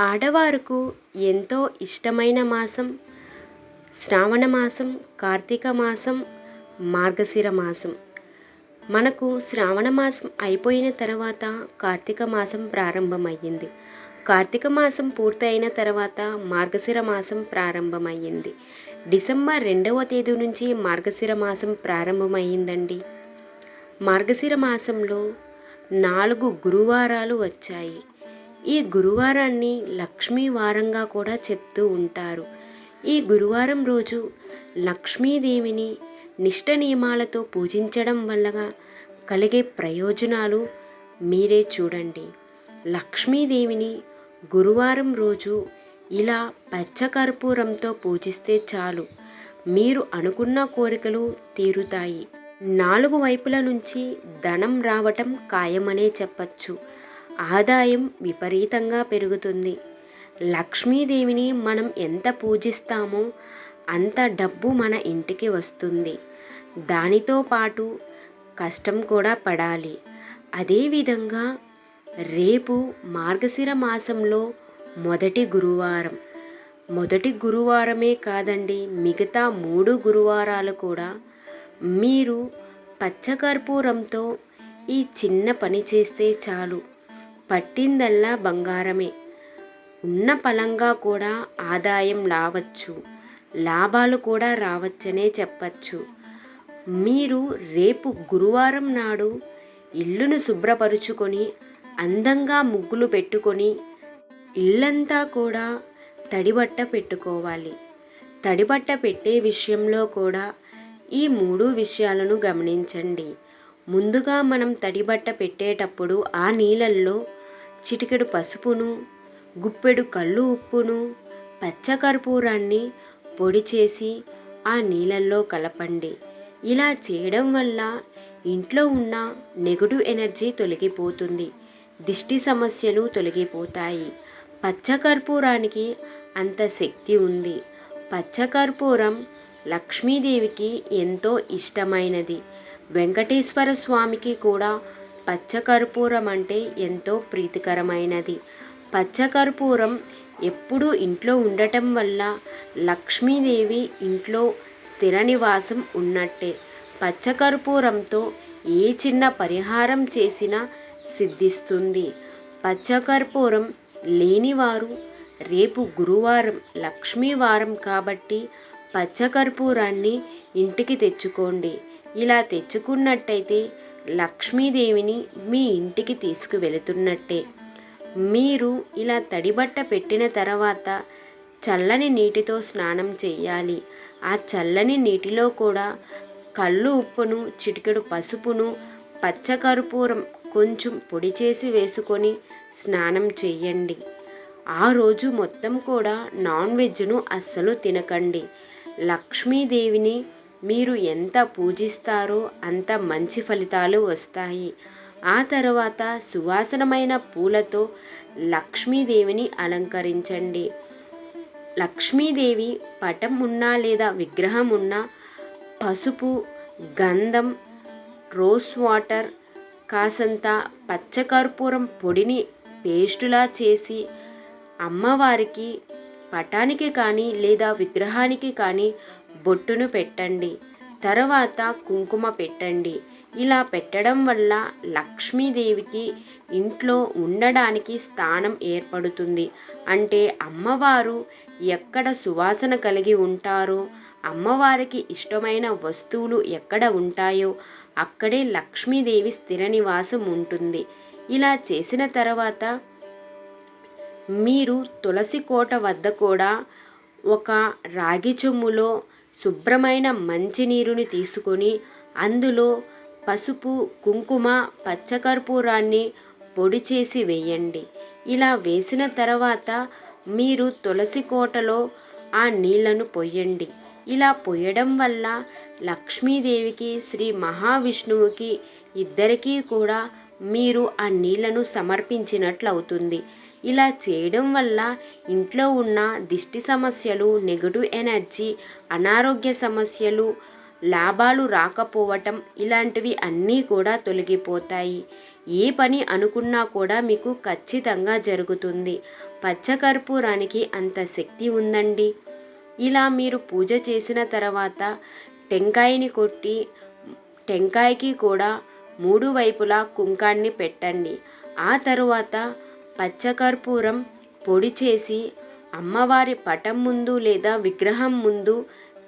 ఆడవారుకు ఎంతో ఇష్టమైన మాసం శ్రావణ మాసం కార్తీక మాసం మార్గశిర మాసం. మనకు శ్రావణ మాసం అయిపోయిన తర్వాత కార్తీక మాసం ప్రారంభమయ్యింది. కార్తీక మాసం పూర్తయిన తర్వాత మార్గశిర మాసం ప్రారంభమయ్యింది. డిసెంబర్ రెండవ తేదీ నుంచి మార్గశిర మాసం ప్రారంభమయ్యిందండి. మార్గశిర మాసంలో నాలుగు గురువారాలు వచ్చాయి. ఈ గురువారాన్ని లక్ష్మీ వారంగా కూడా చెప్తూ ఉంటారు. ఈ గురువారం రోజు లక్ష్మీదేవిని నిష్ట నియమాలతో పూజించడం వల్ల కలిగే ప్రయోజనాలు మీరే చూడండి. లక్ష్మీదేవిని గురువారం రోజు ఇలా పచ్చకర్పూరంతో పూజిస్తే చాలు. మీరు అనుకున్న కోరికలు తీరుతాయి. నాలుగు వైపుల నుంచి ధనం రావటం ఖాయమనే చెప్పచ్చు. ఆదాయం విపరీతంగా పెరుగుతుంది. లక్ష్మీదేవిని మనం ఎంత పూజిస్తామో అంత డబ్బు మన ఇంటికి వస్తుంది. దానితో పాటు కష్టం కూడా పడాలి. అదేవిధంగా రేపు మార్గశిర మాసంలో మొదటి గురువారం. మొదటి గురువారమే కాదండి మిగతా మూడు గురువారాలు కూడా మీరు పచ్చకర్పూరంతో ఈ చిన్న పని చేస్తే చాలు. పట్టిందల్లా బంగారమే. ఉన్న పలంగా కూడా ఆదాయం రావచ్చు. లాభాలు కూడా రావచ్చనే చెప్పచ్చు. మీరు రేపు గురువారం నాడు ఇల్లును శుభ్రపరుచుకొని అందంగా ముగ్గులు పెట్టుకొని ఇల్లంతా కూడా తడిబట్ట పెట్టుకోవాలి. తడిబట్ట పెట్టే విషయంలో కూడా ఈ మూడు విషయాలను గమనించండి. ముందుగా మనం తడిబట్ట పెట్టేటప్పుడు ఆ నీళ్ళల్లో చిటికెడు పసుపును గుప్పెడు కళ్ళు ఉప్పును పచ్చకర్పూరాన్ని పొడి చేసి ఆ నీళ్ళల్లో కలపండి. ఇలా చేయడం వల్ల ఇంట్లో ఉన్న నెగటివ్ ఎనర్జీ తొలగిపోతుంది దిష్టి సమస్యలు తొలగిపోతాయి. పచ్చకర్పూరానికి అంత శక్తి ఉంది. పచ్చకర్పూరం లక్ష్మీదేవికి ఎంతో ఇష్టమైనది. వెంకటేశ్వర స్వామికి కూడా పచ్చకర్పూరం అంటే ఎంతో ప్రీతికరమైనది. పచ్చకర్పూరం ఎప్పుడూ ఇంట్లో ఉండటం వల్ల లక్ష్మీదేవి ఇంట్లో స్థిర నివాసం ఉన్నట్టే. పచ్చకర్పూరంతో ఏ చిన్న పరిహారం చేసినా సిద్ధిస్తుంది. పచ్చకర్పూరం లేనివారు రేపు గురువారం లక్ష్మీవారం కాబట్టి పచ్చకర్పూరాన్ని ఇంటికి తెచ్చుకోండి. ఇలా తెచ్చుకున్నట్టయితే లక్ష్మీదేవిని మీ ఇంటికి తీసుకువెళుతున్నట్టే. మీరు ఇలా తడిబట్ట పెట్టిన తర్వాత చల్లని నీటితో స్నానం చేయాలి ఆ చల్లని నీటిలో కూడా కళ్ళు ఉప్పును చిటికెడు పసుపును పచ్చకర్పూరం కొంచెం పొడి చేసి వేసుకొని స్నానం చేయండి ఆ రోజు మొత్తం కూడా నాన్ వెజ్ను అస్సలు తినకండి. లక్ష్మీదేవిని మీరు ఎంత పూజిస్తారో అంత మంచి ఫలితాలు వస్తాయి. ఆ తర్వాత సువాసనమైన పూలతో లక్ష్మీదేవిని అలంకరించండి. లక్ష్మీదేవి పటం ఉన్నా లేదా విగ్రహం ఉన్నా పసుపు గంధం రోస్ వాటర్ కాసంత పచ్చకర్పూరం పొడిని పేస్టులా చేసి అమ్మవారికి పటానికి కానీ లేదా విగ్రహానికి కానీ బొట్టును పెట్టండి. తర్వాత కుంకుమ పెట్టండి. ఇలా పెట్టడం వల్ల లక్ష్మీదేవికి ఇంట్లో ఉండడానికి స్థానం ఏర్పడుతుంది. అంటే అమ్మవారు ఎక్కడ సువాసన కలిగి ఉంటారో అమ్మవారికి ఇష్టమైన వస్తువులు ఎక్కడ ఉంటాయో అక్కడే లక్ష్మీదేవి స్థిర నివాసం ఉంటుంది. ఇలా చేసిన తర్వాత మీరు తులసి కోట వద్ద కూడా ఒక రాగి చెమ్ములో శుభ్రమైన మంచినీరుని తీసుకొని అందులో పసుపు కుంకుమ పచ్చకర్పూరాన్ని పొడి చేసి వేయండి. ఇలా వేసిన తర్వాత మీరు తులసి కోటలో ఆ నీళ్ళను పొయ్యండి ఇలా పొయ్యడం వల్ల లక్ష్మీదేవికి శ్రీ మహావిష్ణువుకి ఇద్దరికీ కూడా మీరు ఆ నీళ్ళను సమర్పించినట్లు అవుతుంది ఇలా చేయడం వల్ల ఇంట్లో ఉన్న దిష్టి సమస్యలు నెగటివ్ ఎనర్జీ అనారోగ్య సమస్యలు లాభాలు రాకపోవటం ఇలాంటివి అన్నీ కూడా తొలగిపోతాయి. ఏ పని అనుకున్నా కూడా మీకు ఖచ్చితంగా జరుగుతుంది. పచ్చకర్పూరానికి అంత శక్తి ఉందండి. ఇలా మీరు పూజ చేసిన తర్వాత టెంకాయని కొట్టి టెంకాయకి కూడా మూడు వైపులా కుంకాన్ని పెట్టండి. ఆ తరువాత పచ్చకర్పూరం పొడి చేసి అమ్మవారి పటం ముందు లేదా విగ్రహం ముందు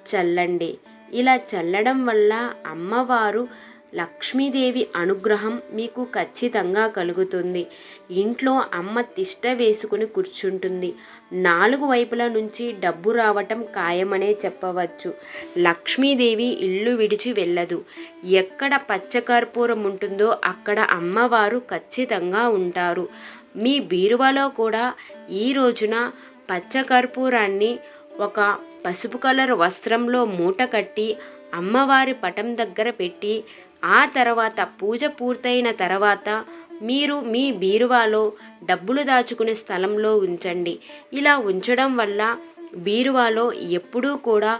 చల్లండి. ఇలా చల్లడం వల్ల అమ్మవారు లక్ష్మీదేవి అనుగ్రహం మీకు ఖచ్చితంగా కలుగుతుంది. ఇంట్లో అమ్మ తిష్ట వేసుకుని కూర్చుంటుంది. నాలుగు వైపుల నుంచి డబ్బు రావటం ఖాయమనే చెప్పవచ్చు. లక్ష్మీదేవి ఇల్లు విడిచి వెళ్ళదు. ఎక్కడ పచ్చకర్పూరం ఉంటుందో అక్కడ అమ్మవారు ఖచ్చితంగా ఉంటారు. మీ బీరువాలో కూడా ఈ రోజున పచ్చకర్పూరాన్ని ఒక పసుపు కలర్ వస్త్రంలో మూట కట్టి అమ్మవారి పటం దగ్గర పెట్టి ఆ తర్వాత పూజ పూర్తయిన తర్వాత మీరు మీ బీరువాలో డబ్బులు దాచుకునే స్థలంలో ఉంచండి. ఇలా ఉంచడం వల్ల బీరువాలో ఎప్పుడూ కూడా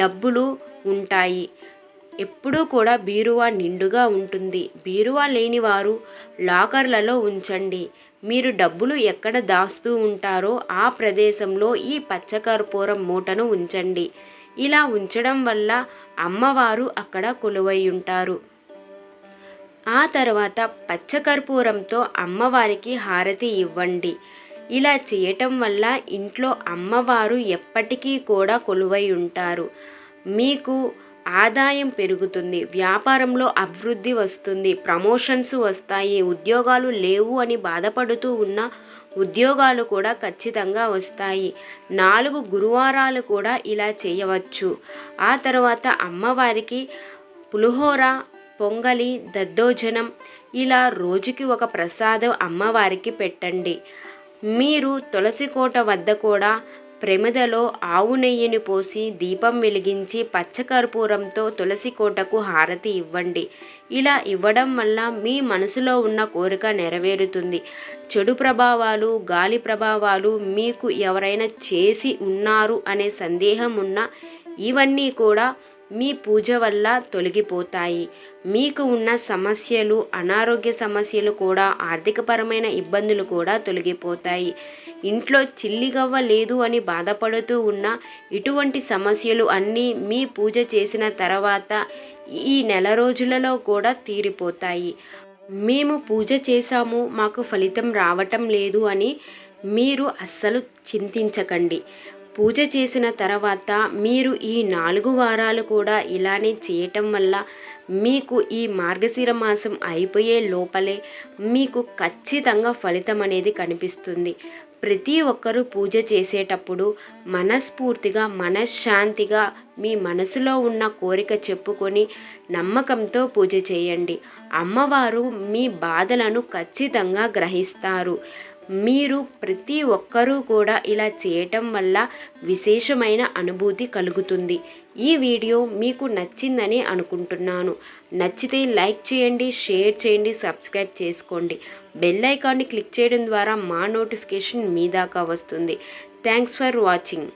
డబ్బులు ఉంటాయి. ఎప్పుడూ కూడా బీరువా నిండుగా ఉంటుంది. బీరువా లేని వారు లాకర్లలో ఉంచండి. మీరు డబ్బులు ఎక్కడ దాస్తూ ఉంటారో ఆ ప్రదేశంలో ఈ పచ్చకర్పూరం మూటను ఉంచండి. ఇలా ఉంచడం వల్ల అమ్మవారు అక్కడ కొలువై ఉంటారు ఆ తర్వాత పచ్చకర్పూరంతో అమ్మవారికి హారతి ఇవ్వండి. ఇలా చేయటం వల్ల ఇంట్లో అమ్మవారు ఎప్పటికీ కూడా కొలువై ఉంటారు మీకు ఆదాయం పెరుగుతుంది వ్యాపారంలో అభివృద్ధి వస్తుంది ప్రమోషన్స్ వస్తాయి ఉద్యోగాలు లేవు అని బాధపడుతూ ఉన్న ఉద్యోగాలు కూడా ఖచ్చితంగా వస్తాయి. నాలుగు గురువారాలు కూడా ఇలా చేయవచ్చు. ఆ తర్వాత అమ్మవారికి పులిహోర పొంగలి దద్దోజనం ఇలా రోజుకి ఒక ప్రసాదం అమ్మవారికి పెట్టండి. మీరు తులసి కోట వద్ద కూడా ప్రమిదలో ఆవు నెయ్యిని పోసి దీపం వెలిగించి పచ్చకర్పూరంతో తులసి కోటకు హారతి ఇవ్వండి. ఇలా ఇవ్వడం వల్ల మీ మనసులో ఉన్న కోరిక నెరవేరుతుంది. చెడు ప్రభావాలు గాలి ప్రభావాలు మీకు ఎవరైనా చేసి ఉన్నారు అనే సందేహం ఉన్న ఇవన్నీ కూడా మీ పూజ వల్ల తొలగిపోతాయి. మీకు ఉన్న సమస్యలు అనారోగ్య సమస్యలు కూడా ఆర్థికపరమైన ఇబ్బందులు కూడా తొలగిపోతాయి. ఇంట్లో చిల్లిగవ్వ లేదు అని బాధపడుతూ ఉన్న ఇటువంటి సమస్యలు అన్నీ మీ పూజ చేసిన తర్వాత ఈ నెల రోజులలో కూడా తీరిపోతాయి. మేము పూజ చేశాము మాకు ఫలితం రావటం లేదు అని మీరు అస్సలు చింతించకండి. పూజ చేసిన తర్వాత మీరు ఈ నాలుగు వారాలు కూడా ఇలానే చేయటం వల్ల మీకు ఈ మార్గశిర మాసం అయిపోయే లోపలే మీకు ఖచ్చితంగా ఫలితం అనేది కనిపిస్తుంది. ప్రతి ఒక్కరూ పూజ చేసేటప్పుడు మనస్ఫూర్తిగా మనశ్శాంతిగా మీ మనసులో ఉన్న కోరిక చెప్పుకొని నమ్మకంతో పూజ చేయండి. అమ్మవారు మీ బాధలను ఖచ్చితంగా గ్రహిస్తారు. మీరు ప్రతి ఒక్కరూ కూడా ఇలా చేయటం వల్ల విశేషమైన అనుభూతి కలుగుతుంది. ఈ వీడియో మీకు నచ్చిందని అనుకుంటున్నాను. నచ్చితే లైక్ చేయండి షేర్ చేయండి సబ్స్క్రైబ్ చేసుకోండి. బెల్ ఐకాన్ని క్లిక్ చేయడం ద్వారా మా నోటిఫికేషన్ మీ దాకా వస్తుంది. Thanks for watching.